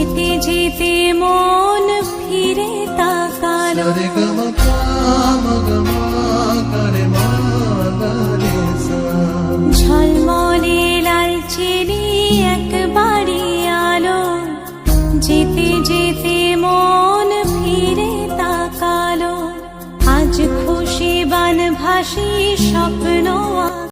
যেতে যেতে মন ফিরে তাকালো. ঝলমলে লালচেলি একবারে আলো। যেতে যেতে মন ফিরে তাকালো। আজ খুশি বান ভাসি স্বপ্ন